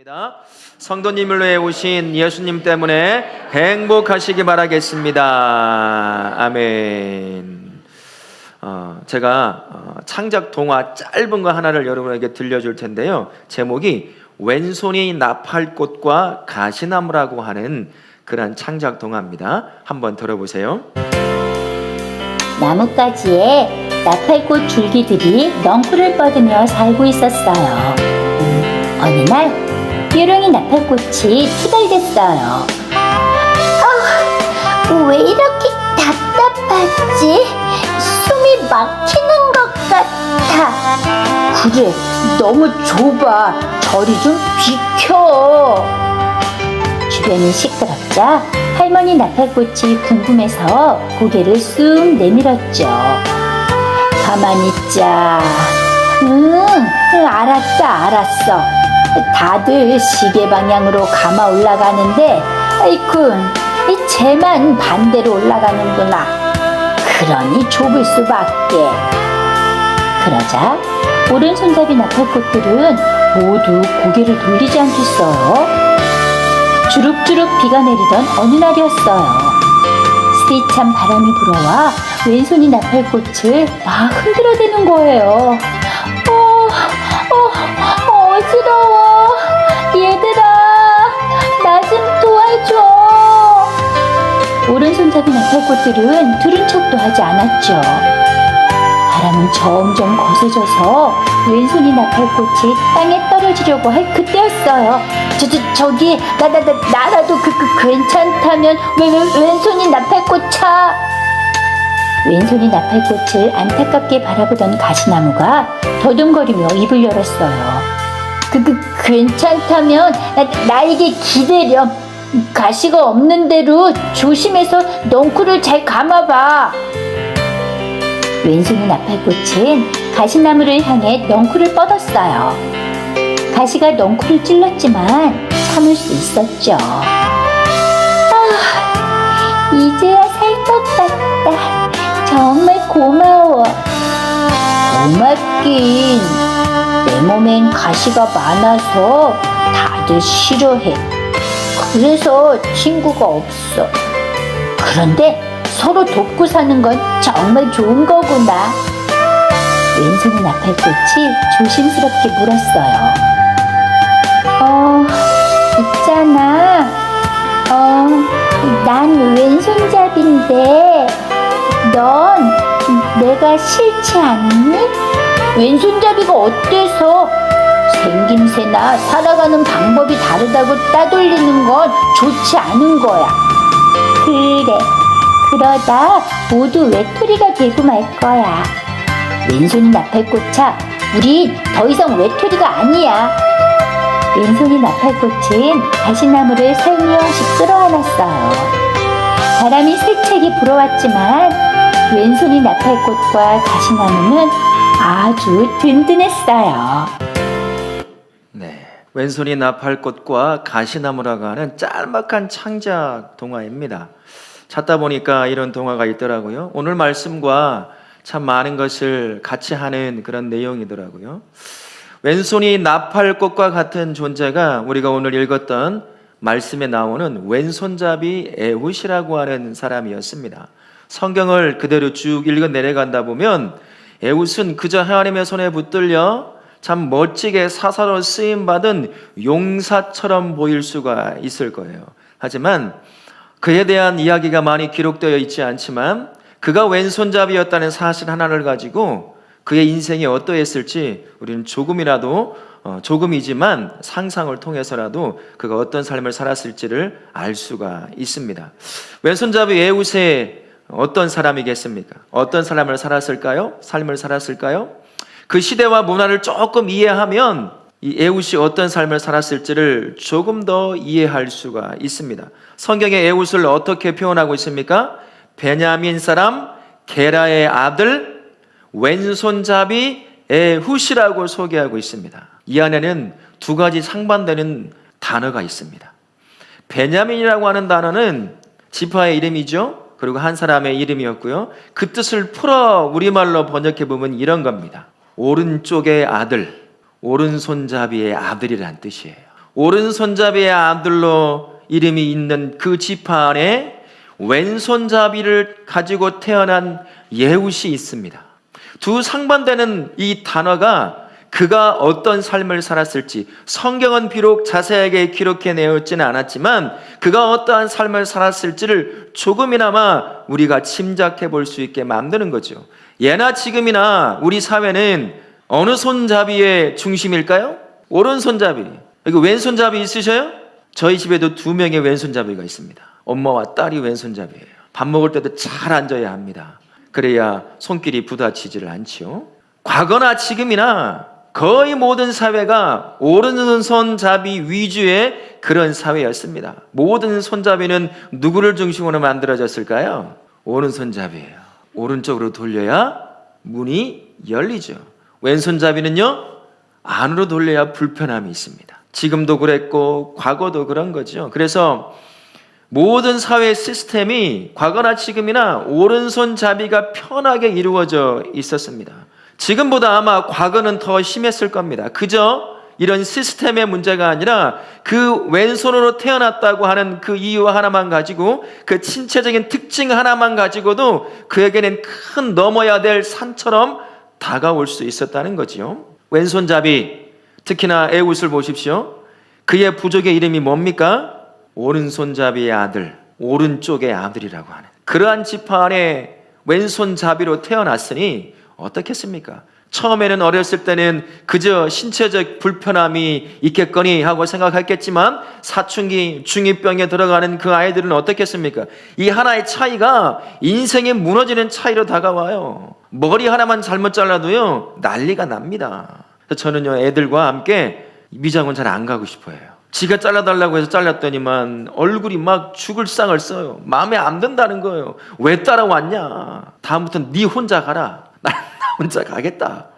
입니다. 성도님을 위해 오신 예수님 때문에 행복하시기 바라겠습니다. 아멘. 어, 제가 어, 창작 동화 짧은 거 하나를 여러분에게 들려줄 텐데요. 제목이 왼손이 나팔꽃과 가시나무라고 하는 그런 창작 동화입니다. 한번 들어보세요. 나뭇가지에 나팔꽃 줄기들이 넝쿨을 뻗으며 살고 있었어요. 어느 날 요령이 나팔꽃이 투덜댔어요. 아, 왜 이렇게 답답하지? 숨이 막히는 것 같아. 그래, 너무 좁아. 저리 좀 비켜. 주변이 시끄럽자 할머니 나팔꽃이 궁금해서 고개를 쑥 내밀었죠. 가만히 있자. 응, 알았다, 알았어. 다들 시계 방향으로 감아 올라가는데, 아이쿠, 이 쟤만 반대로 올라가는구나. 그러니 좁을 수밖에. 그러자 오른손잡이 나팔 꽃들은 모두 고개를 돌리지 않겠어요. 주룩주룩 비가 내리던 어느 날이었어요. 스리찬 바람이 불어와 왼손이 나팔꽃을 막 흔들어대는 거예요. 어, 어, 어지러워. 오른손잡이 나팔꽃들은 들은 척도 하지 않았죠. 바람은 점점 거세져서 왼손이 나팔꽃이 땅에 떨어지려고 할 그때였어요. 저, 저, 저기, 나, 나, 나, 나라도 그, 그, 괜찮다면 왜, 왜, 왼손이 나팔꽃 차? 왼손이 나팔꽃을 안타깝게 바라보던 가시나무가 더듬거리며 입을 열었어요. 그, 그, 괜찮다면 나, 나에게 기대렴. 가시가 없는 대로 조심해서 넝쿨을 잘 감아봐. 왼손이 나팔꽃은 가시나무를 향해 넝쿨을 뻗었어요. 가시가 넝쿨을 찔렀지만 참을 수 있었죠. 아, 이제야 살 것 같다. 정말 고마워. 고맙긴. 내 몸엔 가시가 많아서 다들 싫어해. 그래서 친구가 없어. 그런데 서로 돕고 사는 건 정말 좋은 거구나. 왼손의 나팔꽃이 조심스럽게 물었어요. 어, 있잖아. 어, 난 왼손잡인데, 넌 내가 싫지 않니? 왼손잡이가 어때서? 생김새나 살아가는 방법이 다르다고 따돌리는 건 좋지 않은 거야. 그래. 그러다 모두 외톨이가 되고 말 거야. 왼손이 나팔꽃아, 우린 더 이상 외톨이가 아니야. 왼손이 나팔꽃은 가시나무를 살며시 끌어안았어요. 바람이 세차게 불어왔지만 왼손이 나팔꽃과 가시나무는 아주 든든했어요. 네. 왼손이 나팔꽃과 가시나무라고 하는 짤막한 창작 동화입니다. 찾다 보니까 이런 동화가 있더라고요. 오늘 말씀과 참 많은 것을 같이 하는 그런 내용이더라고요. 왼손이 나팔꽃과 같은 존재가 우리가 오늘 읽었던 말씀에 나오는 왼손잡이 에훗이라고 하는 사람이었습니다. 성경을 그대로 쭉 읽어 내려간다 보면 에훗은 그저 하나님의 손에 붙들려 참 멋지게 사사로 쓰임 받은 용사처럼 보일 수가 있을 거예요. 하지만 그에 대한 이야기가 많이 기록되어 있지 않지만 그가 왼손잡이였다는 사실 하나를 가지고 그의 인생이 어떠했을지 우리는 조금이라도 어, 조금이지만 상상을 통해서라도 그가 어떤 삶을 살았을지를 알 수가 있습니다. 왼손잡이 에웃의 어떤 사람이겠습니까? 어떤 사람을 살았을까요? 삶을 살았을까요? 그 시대와 문화를 조금 이해하면 이 에웃이 어떤 삶을 살았을지를 조금 더 이해할 수가 있습니다. 성경의 에웃을 어떻게 표현하고 있습니까? 베냐민 사람 게라의 아들 왼손잡이 에훗이라고 소개하고 있습니다. 이 안에는 두 가지 상반되는 단어가 있습니다. 베냐민이라고 하는 단어는 지파의 이름이죠. 그리고 한 사람의 이름이었고요. 그 뜻을 풀어 우리말로 번역해 보면 이런 겁니다. 오른쪽의 아들, 오른손잡이의 아들이란 뜻이에요. 오른손잡이의 아들로 이름이 있는 그 지파 안에 왼손잡이를 가지고 태어난 예웃이 있습니다. 두 상반되는 이 단어가 그가 어떤 삶을 살았을지 성경은 비록 자세하게 기록해 내었지는 않았지만 그가 어떠한 삶을 살았을지를 조금이나마 우리가 짐작해 볼 수 있게 만드는 거죠. 예나 지금이나 우리 사회는 어느 손잡이의 중심일까요? 오른손잡이. 여기 왼손잡이 있으셔요? 저희 집에도 두 명의 왼손잡이가 있습니다. 엄마와 딸이 왼손잡이에요. 밥 먹을 때도 잘 앉아야 합니다. 그래야 손길이 부딪히지를 않지요. 과거나 지금이나 거의 모든 사회가 오른손잡이 위주의 그런 사회였습니다. 모든 손잡이는 누구를 중심으로 만들어졌을까요? 오른손잡이에요. 오른쪽으로 돌려야 문이 열리죠. 왼손잡이는요, 안으로 돌려야 불편함이 있습니다. 지금도 그랬고, 과거도 그런 거죠. 그래서 모든 사회 시스템이 과거나 지금이나 오른손잡이가 편하게 이루어져 있었습니다. 지금보다 아마 과거는 더 심했을 겁니다. 그저 이런 시스템의 문제가 아니라 그 왼손으로 태어났다고 하는 그 이유 하나만 가지고 그 신체적인 특징 하나만 가지고도 그에게는 큰 넘어야 될 산처럼 다가올 수 있었다는 거지요. 왼손잡이 특히나 에웃을 보십시오. 그의 부족의 이름이 뭡니까? 오른손잡이의 아들, 오른쪽의 아들이라고 하는 그러한 지파 안에 왼손잡이로 태어났으니 어떻겠습니까? 처음에는 어렸을 때는 그저 신체적 불편함이 있겠거니 하고 생각했겠지만 사춘기 중이병에 들어가는 그 아이들은 어떻겠습니까? 이 하나의 차이가 인생이 무너지는 차이로 다가와요. 머리 하나만 잘못 잘라도요 난리가 납니다. 저는요 애들과 함께 미장원 잘 안 가고 싶어요. 지가 잘라달라고 해서 잘랐더니만 얼굴이 막 죽을 상을 써요. 마음에 안 든다는 거예요. 왜 따라왔냐? 다음부터는 네 혼자 가라. 혼자 가겠다.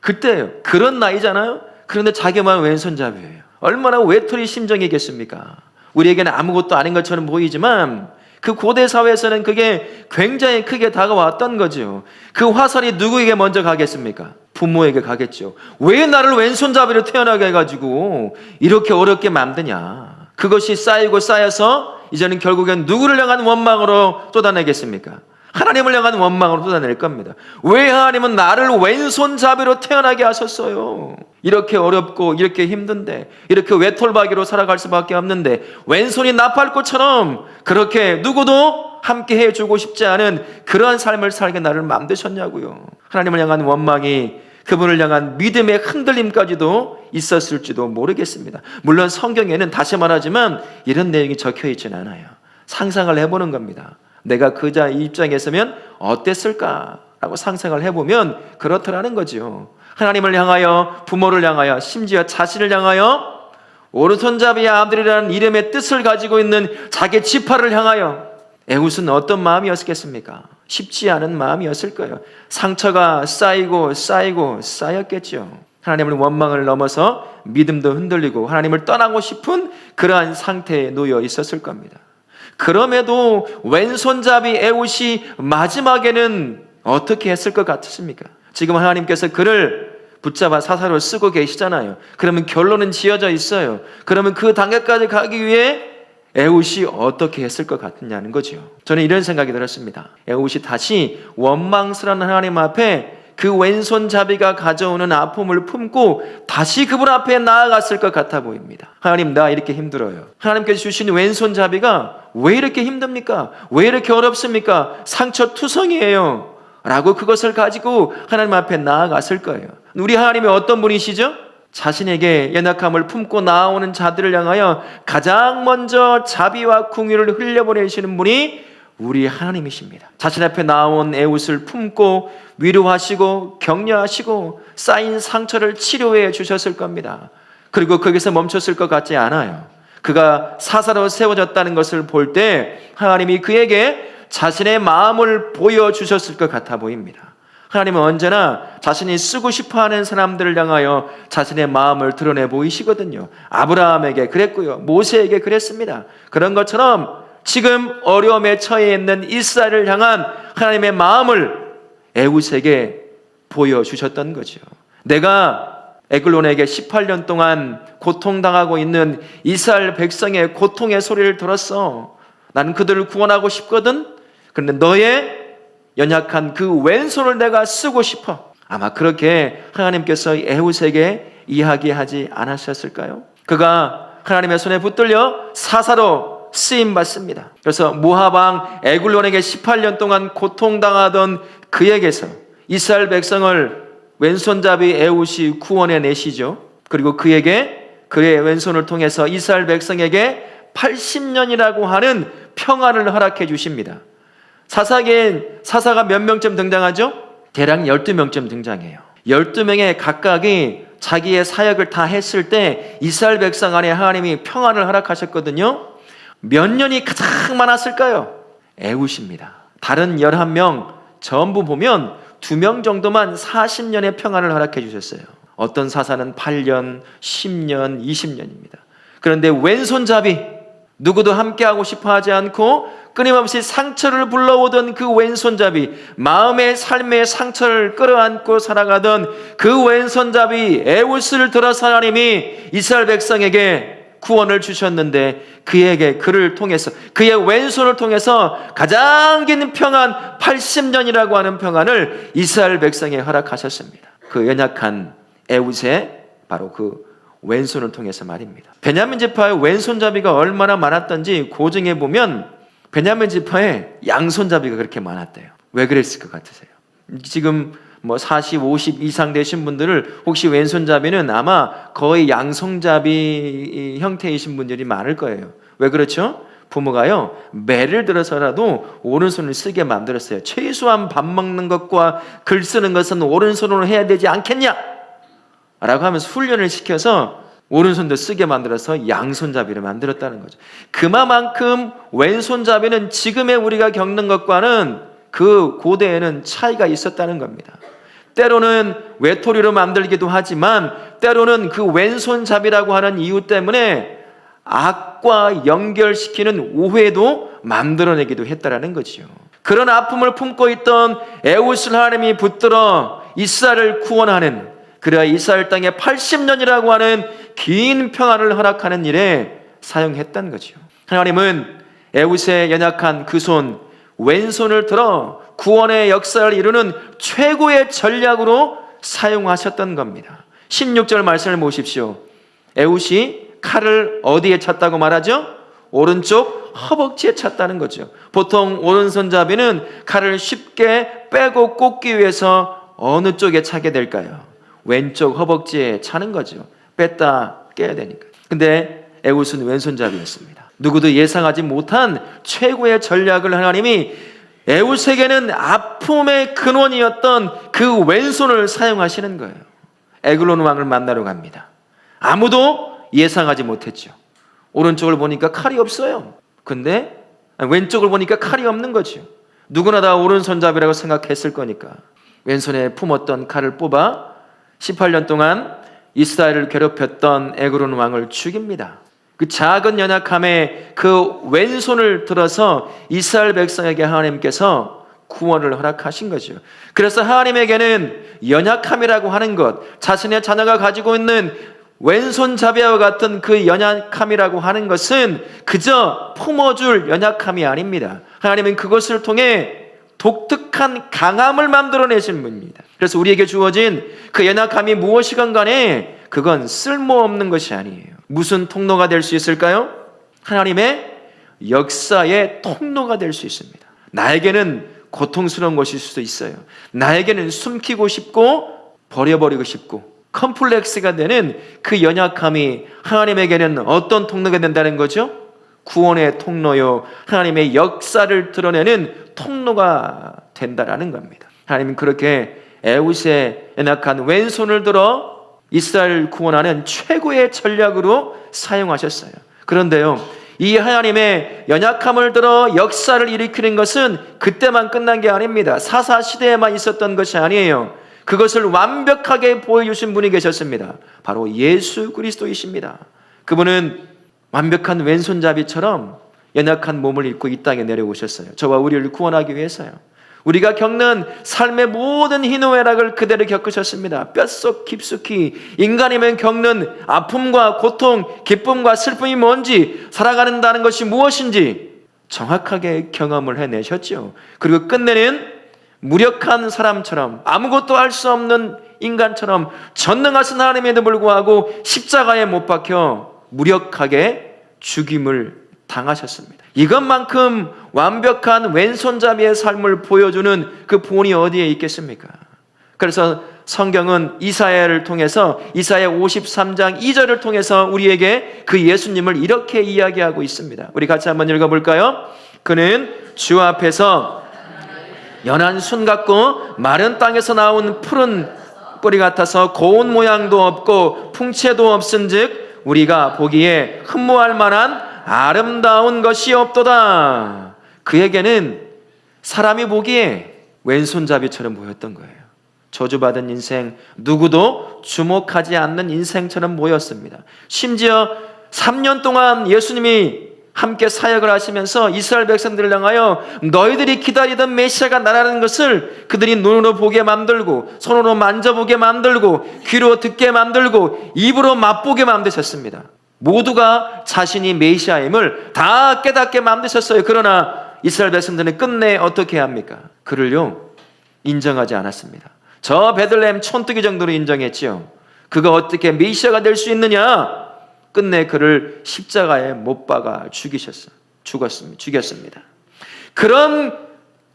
그때요. 그런 나이잖아요. 그런데 자기만 왼손잡이에요. 얼마나 외톨이 심정이겠습니까? 우리에게는 아무것도 아닌 것처럼 보이지만 그 고대 사회에서는 그게 굉장히 크게 다가왔던 거죠. 그 화살이 누구에게 먼저 가겠습니까? 부모에게 가겠죠. 왜 나를 왼손잡이로 태어나게 해가지고 이렇게 어렵게 만드냐? 그것이 쌓이고 쌓여서 이제는 결국엔 누구를 향한 원망으로 쏟아내겠습니까? 하나님을 향한 원망으로 쏟아낼 겁니다. 왜 하나님은 나를 왼손잡이로 태어나게 하셨어요? 이렇게 어렵고 이렇게 힘든데 이렇게 외톨박이로 살아갈 수밖에 없는데 왼손이 나팔꽃처럼 그렇게 누구도 함께 해주고 싶지 않은 그러한 삶을 살게 나를 만드셨냐고요. 하나님을 향한 원망이 그분을 향한 믿음의 흔들림까지도 있었을지도 모르겠습니다. 물론 성경에는 다시 말하지만 이런 내용이 적혀 있지는 않아요. 상상을 해보는 겁니다. 내가 그 자 입장에서면 어땠을까라고 상상을 해보면 그렇더라는 거죠. 하나님을 향하여 부모를 향하여 심지어 자신을 향하여 오른손잡이의 아들이라는 이름의 뜻을 가지고 있는 자기 지파를 향하여 에웃은 어떤 마음이었겠습니까? 쉽지 않은 마음이었을 거예요. 상처가 쌓이고 쌓이고 쌓였겠죠. 하나님을 원망을 넘어서 믿음도 흔들리고 하나님을 떠나고 싶은 그러한 상태에 놓여 있었을 겁니다. 그럼에도 왼손잡이 에웃이 마지막에는 어떻게 했을 것 같으십니까? 지금 하나님께서 그를 붙잡아 사사로 쓰고 계시잖아요. 그러면 결론은 지어져 있어요. 그러면 그 단계까지 가기 위해 에웃이 어떻게 했을 것 같느냐는 거죠. 저는 이런 생각이 들었습니다. 에웃이 다시 원망스러운 하나님 앞에 그 왼손잡이가 가져오는 아픔을 품고 다시 그분 앞에 나아갔을 것 같아 보입니다. 하나님, 나 이렇게 힘들어요. 하나님께서 주신 왼손잡이가 왜 이렇게 힘듭니까? 왜 이렇게 어렵습니까? 상처 투성이에요. 라고 그것을 가지고 하나님 앞에 나아갔을 거예요. 우리 하나님이 어떤 분이시죠? 자신에게 연약함을 품고 나오는 자들을 향하여 가장 먼저 자비와 궁유를 흘려보내시는 분이 우리 하나님이십니다. 자신 앞에 나온 애웃을 품고 위로하시고 격려하시고 쌓인 상처를 치료해 주셨을 겁니다. 그리고 거기서 멈췄을 것 같지 않아요. 그가 사사로 세워졌다는 것을 볼 때 하나님이 그에게 자신의 마음을 보여주셨을 것 같아 보입니다. 하나님은 언제나 자신이 쓰고 싶어 하는 사람들을 향하여 자신의 마음을 드러내 보이시거든요. 아브라함에게 그랬고요. 모세에게 그랬습니다. 그런 것처럼 지금 어려움에 처해 있는 이스라엘을 향한 하나님의 마음을 에웃에게 보여주셨던 거죠. 내가 에글론에게 18년 동안 고통당하고 있는 이스라엘 백성의 고통의 소리를 들었어. 나는 그들을 구원하고 싶거든. 그런데 너의 연약한 그 왼손을 내가 쓰고 싶어. 아마 그렇게 하나님께서 에훗에게 이야기하지 않으셨을까요? 그가 하나님의 손에 붙들려 사사로 쓰임 받습니다. 그래서 모하방 에굴론에게 18년 동안 고통당하던 그에게서 이스라엘 백성을 왼손잡이 에훗이 구원해 내시죠. 그리고 그에게 그의 왼손을 통해서 이스라엘 백성에게 80년이라고 하는 평안을 허락해 주십니다. 사사기엔 사사가 몇 명쯤 등장하죠? 대략 12명쯤 등장해요. 12명의 각각이 자기의 사역을 다 했을 때 이스라엘 백성 안에 하나님이 평안을 허락하셨거든요. 몇 년이 가장 많았을까요? 에웃입니다. 다른 11명 전부 보면 2명 정도만 40년의 평안을 허락해 주셨어요. 어떤 사사는 8년, 10년, 20년입니다. 그런데 왼손잡이 누구도 함께하고 싶어 하지 않고 끊임없이 상처를 불러오던 그 왼손잡이, 마음의 삶의 상처를 끌어안고 살아가던 그 왼손잡이 에우스를 들어서 하나님이 이스라엘 백성에게 구원을 주셨는데 그에게 그를 통해서 그의 왼손을 통해서 가장 긴 평안 80년이라고 하는 평안을 이스라엘 백성에 허락하셨습니다. 그 연약한 에웃의 바로 그 왼손을 통해서 말입니다. 베냐민 지파의 왼손잡이가 얼마나 많았던지 고증해 보면 베냐민 지파에 양손잡이가 그렇게 많았대요. 왜 그랬을 것 같으세요? 지금 뭐 40, 50 이상 되신 분들을 혹시 왼손잡이는 아마 거의 양손잡이 형태이신 분들이 많을 거예요. 왜 그렇죠? 부모가요 매를 들어서라도 오른손을 쓰게 만들었어요. 최소한 밥 먹는 것과 글 쓰는 것은 오른손으로 해야 되지 않겠냐? 라고 하면서 훈련을 시켜서 오른손도 쓰게 만들어서 양손잡이를 만들었다는 거죠. 그만큼 왼손잡이는 지금의 우리가 겪는 것과는 그 고대에는 차이가 있었다는 겁니다. 때로는 외톨이로 만들기도 하지만 때로는 그 왼손잡이라고 하는 이유 때문에 악과 연결시키는 오해도 만들어내기도 했다라는 거지요. 그런 아픔을 품고 있던 에웃을 하나님이 붙들어 이스라엘을 구원하는 그래야 이스라엘 땅에 80년이라고 하는 긴 평안을 허락하는 일에 사용했던 거지요. 하나님은 에웃의 연약한 그 손 왼손을 들어 구원의 역사를 이루는 최고의 전략으로 사용하셨던 겁니다. 16절 말씀을 보십시오. 에웃이 칼을 어디에 찼다고 말하죠? 오른쪽 허벅지에 찼다는 거죠. 보통 오른손잡이는 칼을 쉽게 빼고 꽂기 위해서 어느 쪽에 차게 될까요? 왼쪽 허벅지에 차는 거죠. 뺐다 깨야 되니까. 근데 에웃은 왼손잡이였습니다. 누구도 예상하지 못한 최고의 전략을 하나님이 에웃에게는 아픔의 근원이었던 그 왼손을 사용하시는 거예요. 에글론 왕을 만나러 갑니다. 아무도 예상하지 못했죠. 오른쪽을 보니까 칼이 없어요. 근데 왼쪽을 보니까 칼이 없는 거죠. 누구나 다 오른손잡이라고 생각했을 거니까. 왼손에 품었던 칼을 뽑아 18년 동안 이스라엘을 괴롭혔던 에그론 왕을 죽입니다. 그 작은 연약함에 그 왼손을 들어서 이스라엘 백성에게 하나님께서 구원을 허락하신 거죠. 그래서 하나님에게는 연약함이라고 하는 것, 자신의 자녀가 가지고 있는 왼손잡이와 같은 그 연약함이라고 하는 것은 그저 품어줄 연약함이 아닙니다. 하나님은 그것을 통해 독특한 강함을 만들어내신 분입니다. 그래서 우리에게 주어진 그 연약함이 무엇이건 간에 그건 쓸모없는 것이 아니에요. 무슨 통로가 될 수 있을까요? 하나님의 역사의 통로가 될 수 있습니다. 나에게는 고통스러운 것일 수도 있어요. 나에게는 숨기고 싶고 버려버리고 싶고 컴플렉스가 되는 그 연약함이 하나님에게는 어떤 통로가 된다는 거죠? 구원의 통로요. 하나님의 역사를 드러내는 통로가 된다라는 겁니다. 하나님은 그렇게 에웃의 연약한 왼손을 들어 이스라엘 구원하는 최고의 전략으로 사용하셨어요. 그런데요, 이 하나님의 연약함을 들어 역사를 일으키는 것은 그때만 끝난 게 아닙니다. 사사 시대에만 있었던 것이 아니에요. 그것을 완벽하게 보여주신 분이 계셨습니다. 바로 예수 그리스도이십니다. 그분은 완벽한 왼손잡이처럼 연약한 몸을 입고 이 땅에 내려오셨어요. 저와 우리를 구원하기 위해서요. 우리가 겪는 삶의 모든 희노애락을 그대로 겪으셨습니다. 뼛속 깊숙이 인간이면 겪는 아픔과 고통, 기쁨과 슬픔이 뭔지, 살아가는다는 것이 무엇인지 정확하게 경험을 해내셨죠. 그리고 끝내는 무력한 사람처럼 아무것도 할 수 없는 인간처럼 전능하신 하나님에도 불구하고 십자가에 못 박혀 무력하게 죽임을 당하셨습니다. 이것만큼 완벽한 왼손잡이의 삶을 보여주는 그 본이 어디에 있겠습니까? 그래서 성경은 이사야를 통해서 이사야 53장 2절을 통해서 우리에게 그 예수님을 이렇게 이야기하고 있습니다. 우리 같이 한번 읽어 볼까요? 그는 주 앞에서 연한 순 같고 마른 땅에서 나온 푸른 뿌리 같아서 고운 모양도 없고 풍채도 없은즉 우리가 보기에 흠모할 만한 아름다운 것이 없도다. 그에게는 사람이 보기에 왼손잡이처럼 보였던 거예요. 저주받은 인생, 누구도 주목하지 않는 인생처럼 보였습니다. 심지어 3년 동안 예수님이 함께 사역을 하시면서 이스라엘 백성들을 향하여 너희들이 기다리던 메시아가 나라는 것을 그들이 눈으로 보게 만들고 손으로 만져보게 만들고 귀로 듣게 만들고 입으로 맛보게 만드셨습니다. 모두가 자신이 메시아임을 다 깨닫게 만드셨어요. 그러나 이스라엘 백성들은 끝내 어떻게 합니까? 그를요 인정하지 않았습니다. 저 베들레헴 촌뜨기 정도로 인정했지요. 그가 어떻게 메시아가 될 수 있느냐? 끝내 그를 십자가에 못 박아 죽이셨어. 죽었습니다. 죽였습니다. 그런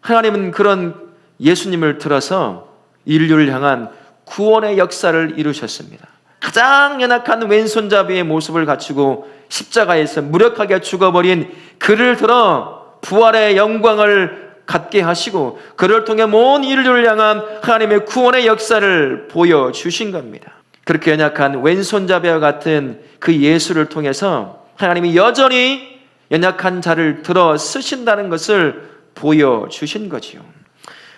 하나님은 그런 예수님을 들어서 인류를 향한 구원의 역사를 이루셨습니다. 가장 연약한 왼손잡이의 모습을 갖추고 십자가에서 무력하게 죽어버린 그를 들어 부활의 영광을 갖게 하시고 그를 통해 모든 인류를 향한 하나님의 구원의 역사를 보여주신 겁니다. 그렇게 연약한 왼손잡이와 같은 그 예수를 통해서 하나님이 여전히 연약한 자를 들어 쓰신다는 것을 보여주신 거지요.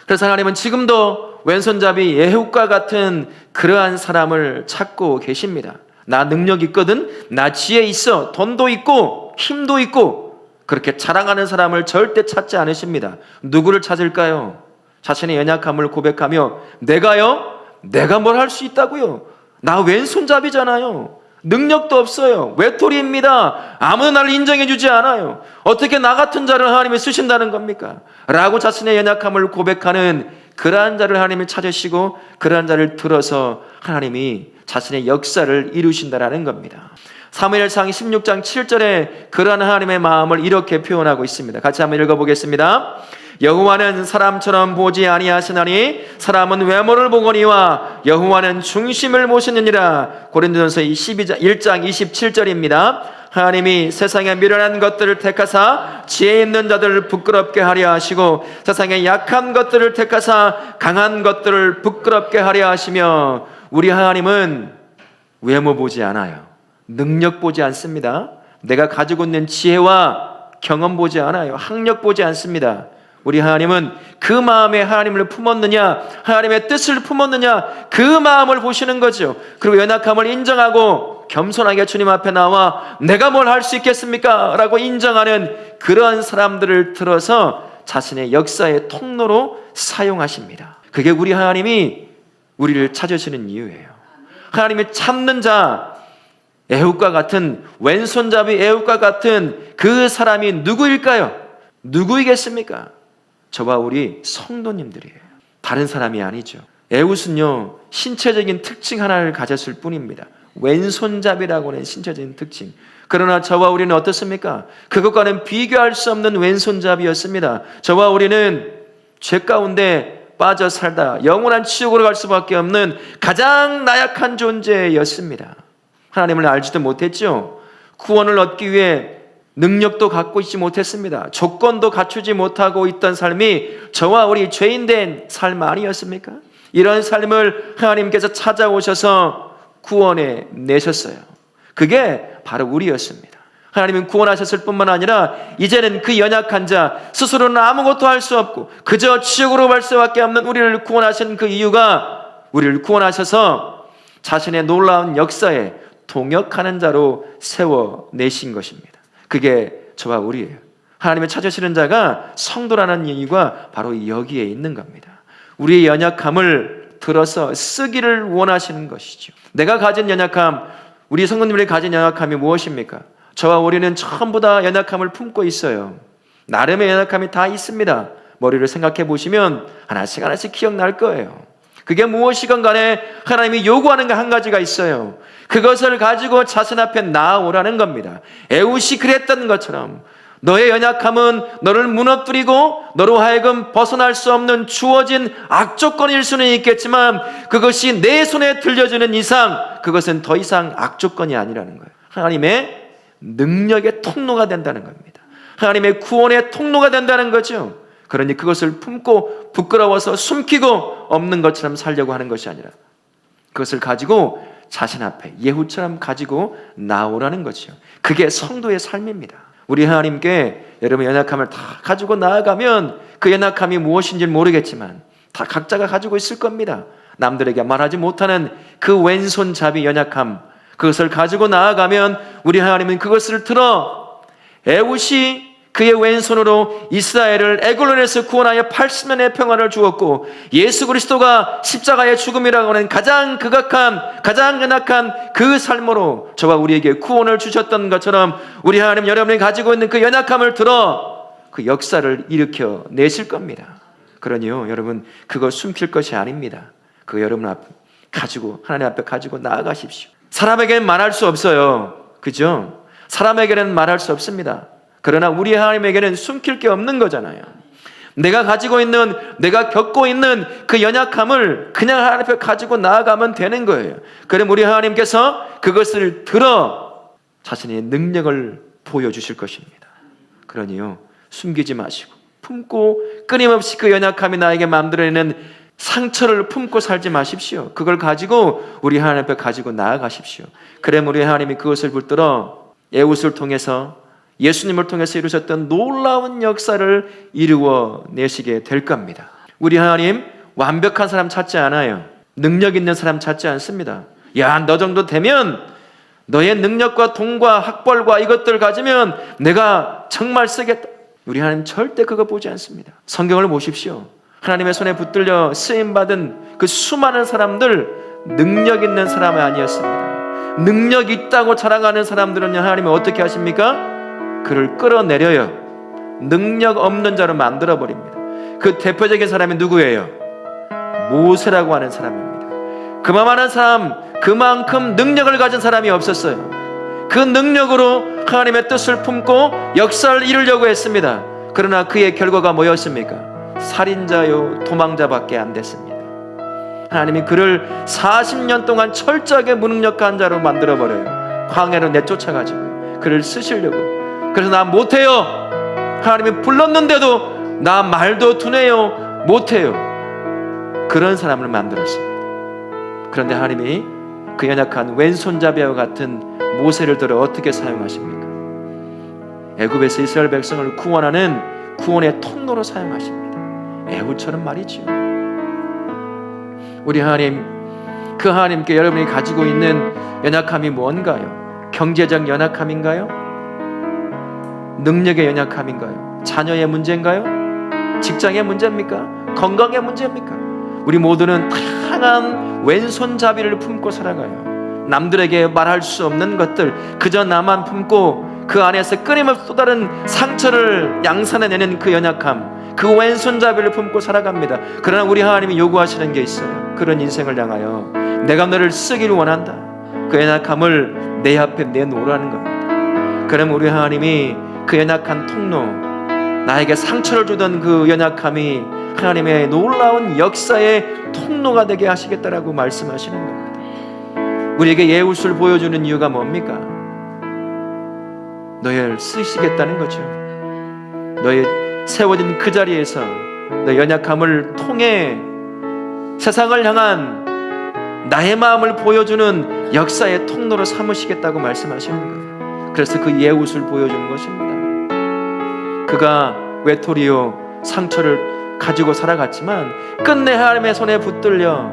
그래서 하나님은 지금도 왼손잡이 예후과 같은 그러한 사람을 찾고 계십니다. 나 능력 있거든, 나 지혜 있어, 돈도 있고, 힘도 있고, 그렇게 자랑하는 사람을 절대 찾지 않으십니다. 누구를 찾을까요? 자신의 연약함을 고백하며, 내가요? 내가 뭘 할 수 있다고요? 나 왼손잡이잖아요. 능력도 없어요. 외톨이입니다. 아무도 나를 인정해 주지 않아요. 어떻게 나 같은 자를 하나님이 쓰신다는 겁니까? 라고 자신의 연약함을 고백하는 그러한 자를 하나님이 찾으시고 그러한 자를 들어서 하나님이 자신의 역사를 이루신다라는 겁니다. 사무엘상 16장 7절에 그러한 하나님의 마음을 이렇게 표현하고 있습니다. 같이 한번 읽어보겠습니다. 여호와는 사람처럼 보지 아니하시나니 사람은 외모를 보거니와 여호와는 중심을 보시느니라. 고린도전서 12장 1장 27절입니다. 하나님이 세상에 미련한 것들을 택하사 지혜 있는 자들을 부끄럽게 하려 하시고 세상에 약한 것들을 택하사 강한 것들을 부끄럽게 하려 하시며 우리 하나님은 외모 보지 않아요. 능력 보지 않습니다. 내가 가지고 있는 지혜와 경험 보지 않아요. 학력 보지 않습니다. 우리 하나님은 그 마음에 하나님을 품었느냐, 하나님의 뜻을 품었느냐, 그 마음을 보시는 거죠. 그리고 연약함을 인정하고 겸손하게 주님 앞에 나와 내가 뭘 할 수 있겠습니까? 라고 인정하는 그러한 사람들을 들어서 자신의 역사의 통로로 사용하십니다. 그게 우리 하나님이 우리를 찾으시는 이유예요. 하나님이 찾는 자, 애국과 같은 왼손잡이 애국과 같은 그 사람이 누구일까요? 누구이겠습니까? 저와 우리 성도님들이에요. 다른 사람이 아니죠. 에웃은요, 신체적인 특징 하나를 가졌을 뿐입니다. 왼손잡이라고 하는 신체적인 특징. 그러나 저와 우리는 어떻습니까? 그것과는 비교할 수 없는 왼손잡이였습니다. 저와 우리는 죄 가운데 빠져 살다 영원한 지옥으로 갈 수밖에 없는 가장 나약한 존재였습니다. 하나님을 알지도 못했죠. 구원을 얻기 위해 능력도 갖고 있지 못했습니다. 조건도 갖추지 못하고 있던 삶이 저와 우리 죄인 된 삶 아니었습니까? 이런 삶을 하나님께서 찾아오셔서 구원해 내셨어요. 그게 바로 우리였습니다. 하나님은 구원하셨을 뿐만 아니라 이제는 그 연약한 자 스스로는 아무것도 할 수 없고 그저 지옥으로 갈 수밖에 없는 우리를 구원하신 그 이유가 우리를 구원하셔서 자신의 놀라운 역사에 동역하는 자로 세워 내신 것입니다. 그게 저와 우리예요. 하나님을 찾으시는 자가 성도라는 이유가 바로 여기에 있는 겁니다. 우리의 연약함을 들어서 쓰기를 원하시는 것이죠. 내가 가진 연약함, 우리 성도님들이 가진 연약함이 무엇입니까? 저와 우리는 전부 다 연약함을 품고 있어요. 나름의 연약함이 다 있습니다. 머리를 생각해 보시면 하나씩 하나씩 기억날 거예요. 그게 무엇이건 간에 하나님이 요구하는 게 한 가지가 있어요. 그것을 가지고 자신 앞에 나아오라는 겁니다. 에웃이 그랬던 것처럼 너의 연약함은 너를 무너뜨리고 너로 하여금 벗어날 수 없는 주어진 악조건일 수는 있겠지만 그것이 내 손에 들려주는 이상 그것은 더 이상 악조건이 아니라는 거예요. 하나님의 능력의 통로가 된다는 겁니다. 하나님의 구원의 통로가 된다는 거죠. 그러니 그것을 품고 부끄러워서 숨기고 없는 것처럼 살려고 하는 것이 아니라 그것을 가지고 자신 앞에 예후처럼 가지고 나오라는 거죠. 그게 성도의 삶입니다. 우리 하나님께 여러분 연약함을 다 가지고 나아가면 그 연약함이 무엇인지 모르겠지만 다 각자가 가지고 있을 겁니다. 남들에게 말하지 못하는 그 왼손잡이 연약함 그것을 가지고 나아가면 우리 하나님은 그것을 들어 에웃이 그의 왼손으로 이스라엘을 에글론에서 구원하여 80년의 평화를 주었고 예수 그리스도가 십자가의 죽음이라고 하는 가장 극악한 가장 연약한 그 삶으로 저와 우리에게 구원을 주셨던 것처럼 우리 하나님 여러분이 가지고 있는 그 연약함을 들어 그 역사를 일으켜 내실 겁니다. 그러니요 여러분 그거 숨길 것이 아닙니다. 그 여러분 앞 가지고 하나님 앞에 가지고 나아가십시오. 사람에게는 말할 수 없어요. 그죠? 사람에게는 말할 수 없습니다. 그러나 우리 하나님에게는 숨길 게 없는 거잖아요. 내가 가지고 있는, 내가 겪고 있는 그 연약함을 그냥 하나님 앞에 가지고 나아가면 되는 거예요. 그럼 우리 하나님께서 그것을 들어 자신의 능력을 보여주실 것입니다. 그러니요, 숨기지 마시고, 품고 끊임없이 그 연약함이 나에게 만들어내는 상처를 품고 살지 마십시오. 그걸 가지고 우리 하나님 앞에 가지고 나아가십시오. 그럼 우리 하나님이 그것을 붙들어 에웃을 통해서 예수님을 통해서 이루셨던 놀라운 역사를 이루어 내시게 될 겁니다. 우리 하나님 완벽한 사람 찾지 않아요. 능력 있는 사람 찾지 않습니다. 야, 너 정도 되면 너의 능력과 돈과 학벌과 이것들 가지면 내가 정말 쓰겠다. 우리 하나님 절대 그거 보지 않습니다. 성경을 보십시오. 하나님의 손에 붙들려 쓰임 받은 그 수많은 사람들 능력 있는 사람이 아니었습니다. 능력 있다고 자랑하는 사람들은 하나님이 어떻게 하십니까? 그를 끌어내려요. 능력 없는 자로 만들어 버립니다. 그 대표적인 사람이 누구예요? 모세라고 하는 사람입니다. 그만한 사람, 그만큼 능력을 가진 사람이 없었어요. 그 능력으로 하나님의 뜻을 품고 역사를 이루려고 했습니다. 그러나 그의 결과가 뭐였습니까? 살인자요, 도망자밖에 안 됐습니다. 하나님이 그를 40년 동안 철저하게 무능력한 자로 만들어 버려요. 광야로 내쫓아가지고 그를 쓰시려고. 그래서 나 못해요. 하나님이 불렀는데도 나 말도 두네요. 못해요. 그런 사람을 만들었습니다. 그런데 하나님이 그 연약한 왼손잡이와 같은 모세를 들어 어떻게 사용하십니까? 애굽에서 이스라엘 백성을 구원하는 구원의 통로로 사용하십니다. 애굽처럼 말이지요. 우리 하나님, 그 하나님께 여러분이 가지고 있는 연약함이 뭔가요? 경제적 연약함인가요? 능력의 연약함인가요? 자녀의 문제인가요? 직장의 문제입니까? 건강의 문제입니까? 우리 모두는 다양한 왼손잡이를 품고 살아가요. 남들에게 말할 수 없는 것들, 그저 나만 품고 그 안에서 끊임없이 또 다른 상처를 양산해내는 그 연약함, 그 왼손잡이를 품고 살아갑니다. 그러나 우리 하나님이 요구하시는 게 있어요. 그런 인생을 향하여 내가 너를 쓰기를 원한다. 그 연약함을 내 앞에 내놓으라는 겁니다. 그럼 우리 하나님이 그 연약한 통로, 나에게 상처를 주던 그 연약함이 하나님의 놀라운 역사의 통로가 되게 하시겠다라고 말씀하시는 겁니다. 우리에게 예우를 보여주는 이유가 뭡니까? 너를 쓰시겠다는 거죠. 너의 세워진 그 자리에서 너 연약함을 통해 세상을 향한 나의 마음을 보여주는 역사의 통로로 삼으시겠다고 말씀하시는 거예요. 그래서 그 예웃을 보여주는 것입니다. 그가 외톨이요 상처를 가지고 살아갔지만 끝내 하나님의 손에 붙들려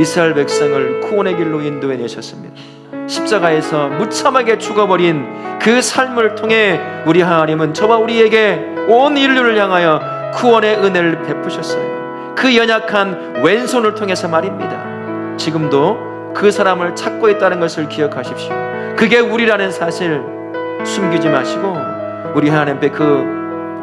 이스라엘 백성을 구원의 길로 인도해 내셨습니다. 십자가에서 무참하게 죽어버린 그 삶을 통해 우리 하나님은 저와 우리에게 온 인류를 향하여 구원의 은혜를 베푸셨어요. 그 연약한 왼손을 통해서 말입니다. 지금도 그 사람을 찾고 있다는 것을 기억하십시오. 그게 우리라는 사실 숨기지 마시고 우리 하나님 앞에 그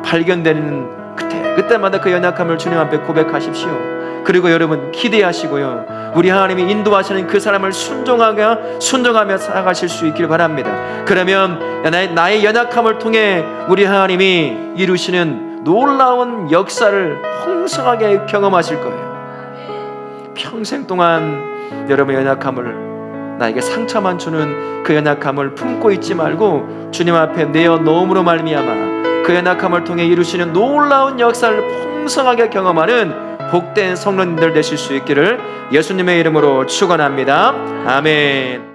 발견되는 그때 그때마다 그 연약함을 주님 앞에 고백하십시오. 그리고 여러분 기대하시고요. 우리 하나님이 인도하시는 그 사람을 순종하며 순종하며 살아가실 수 있길 바랍니다. 그러면 나의, 나의 연약함을 통해 우리 하나님이 이루시는 놀라운 역사를 풍성하게 경험하실 거예요. 평생 동안 여러분의 연약함을 나에게 상처만 주는 그 연약함을 품고 있지 말고 주님 앞에 내어 놓음으로 말미암아 그 연약함을 통해 이루시는 놀라운 역사를 풍성하게 경험하는 복된 성도님들 되실 수 있기를 예수님의 이름으로 축원합니다. 아멘.